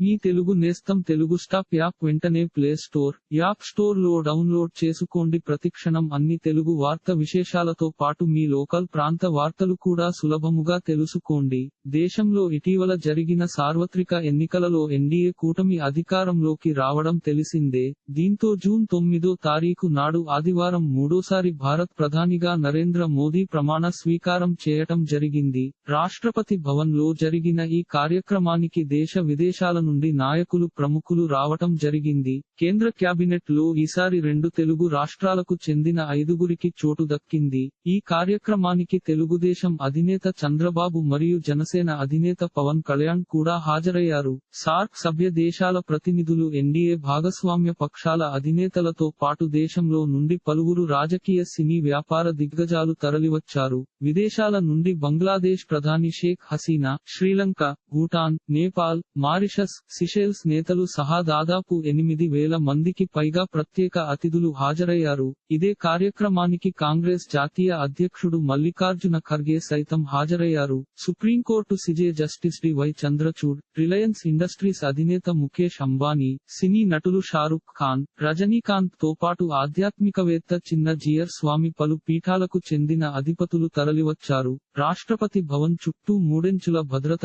మీ తెలుగు నేస్తం Telugu stop app వెంటనే play store app స్టోర్లో డౌన్లోడ్ చేసుకోండి. ప్రతిక్షణం అన్ని తెలుగు వార్త విశేషాలతో పాటు మీ లోకల్ ప్రాంత వార్తలు కూడా సులభముగా తెలుసుకోండి. దేశంలో ఇటీవల జరిగిన సార్వత్రిక ఎన్నికలలో ఎన్డీఏ కూటమి అధికారంలోకి రావడం తెలిసిందే. దీంతో జూన్ తొమ్మిదో తారీఖు నాడు ఆదివారం మూడోసారి భారత్ ప్రధానిగా నరేంద్ర మోదీ ప్రమాణ స్వీకారం చేయటం జరిగింది. రాష్ట్రపతి భవన్లో జరిగిన ఈ కార్యక్రమానికి దేశ విదేశాలను నుండి నాయకులు ప్రముఖులు రావటం జరిగింది. కేంద్ర క్యాబినెట్లో ఈసారి రెండు తెలుగు రాష్ట్రాలకు చెందిన ఐదుగురికి చోటు దక్కింది. ఈ కార్యక్రమానికి తెలుగుదేశం అధినేత చంద్రబాబు మరియు జనసేన అధినేత పవన్ కళ్యాణ్ కూడా హాజరయ్యారు. సార్క్ సభ్య దేశాల ప్రతినిధులు ఎన్డీఏ భాగస్వామ్య పక్షాల అధినేతలతో పాటు దేశంలో నుండి పలువురు రాజకీయ సినీ వ్యాపార దిగ్గజాలు తరలివచ్చారు. విదేశాల నుండి బంగ్లాదేశ్ ప్రధాని షేక్ హసీనా శ్రీలంక భూటాన్ నేపాల్ మారిషస్ సిషెల్స్ నేతలు సహా దాదాపు ఎనిమిది వేల మందికి పైగా ప్రత్యేక అతిథులు హాజరయ్యారు. ఇదే కార్యక్రమానికి కాంగ్రెస్ జాతీయ అధ్యక్షుడు మల్లికార్జున ఖర్గే సైతం హాజరయ్యారు. Supreme court CJ justice DY Chandrachud Reliance Industries అధినేత ముఖేష్ అంబానీ సినీ నటులు షారుఖ్ ఖాన్ రజనీకాంత్తో పాటు ఆధ్యాత్మికవేత్త చిన్న జియర్ స్వామి పలు పీఠాలకు చెందిన అధిపతులు తరలివచ్చారు. రాష్ట్రపతి భవన్ చుట్టూ మూడెంచుల భద్రత